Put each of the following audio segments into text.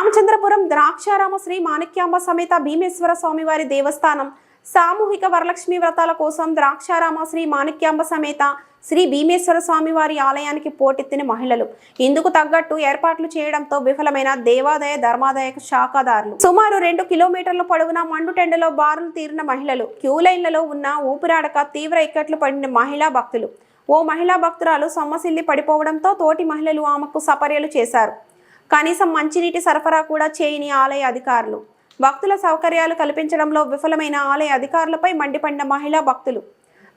రామచంద్రపురం ద్రాక్షారామ శ్రీ మాణిక్యాంబ సమేత భీమేశ్వర స్వామివారి దేవస్థానం. సామూహిక వరలక్ష్మి వ్రతాల కోసం ద్రాక్షారామ శ్రీ మాణిక్యాంబ సమేత శ్రీ భీమేశ్వర స్వామివారి ఆలయానికి పోటెత్తిన మహిళలు. ఇందుకు తగ్గట్టు ఏర్పాట్లు చేయడంతో విఫలమైన దేవాదాయ ధర్మాదాయ శాఖాదారులు. సుమారు రెండు కిలోమీటర్ల పొడవున మండుటెండలో బారులు తీరిన మహిళలు. క్యూ లైన్లలో ఉన్న ఊపిరాడక తీవ్ర ఇక్కట్లు పడిన మహిళా భక్తులు. ఓ మహిళా భక్తురాలు సొమ్మసిల్లి పడిపోవడంతో తోటి మహిళలు ఆమెకు సపర్యలు చేశారు. కనీసం మంచినీటి సరఫరా కూడా చేయని ఆలయ అధికారులు. భక్తుల సౌకర్యాలు కల్పించడంలో విఫలమైన ఆలయ అధికారులపై మండిపడిన మహిళా భక్తులు.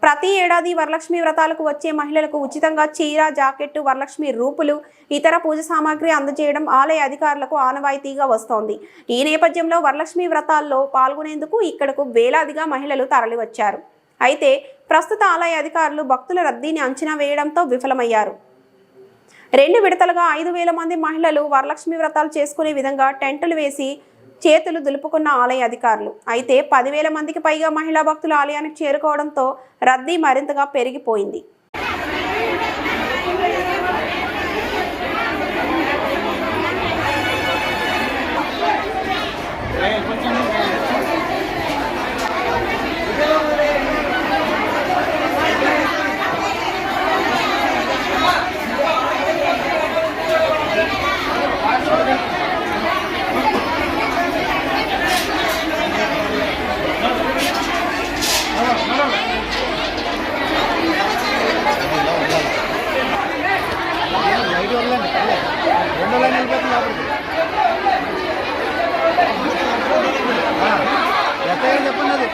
ప్రతి ఏడాది వరలక్ష్మి వ్రతాలకు వచ్చే మహిళలకు ఉచితంగా చీర జాకెట్టు వరలక్ష్మి రూపులు ఇతర పూజ సామాగ్రి అందజేయడం ఆలయ అధికారులకు ఆనవాయితీగా వస్తోంది. ఈ నేపథ్యంలో వరలక్ష్మి వ్రతాల్లో పాల్గొనేందుకు ఇక్కడకు వేలాదిగా మహిళలు తరలివచ్చారు. అయితే ప్రస్తుత ఆలయ అధికారులు భక్తుల రద్దీని అంచనా వేయడంతో విఫలమయ్యారు. రెండు విడతలుగా ఐదు వేల మంది మహిళలు వరలక్ష్మి వ్రతాలు చేసుకునే విధంగా టెంటులు వేసి చేతులు దులుపుకున్న ఆలయ అధికారులు. అయితే పదివేల మందికి పైగా మహిళా భక్తులు ఆలయానికి చేరుకోవడంతో రద్దీ మరింతగా పెరిగిపోయింది. చెప్పండి అది.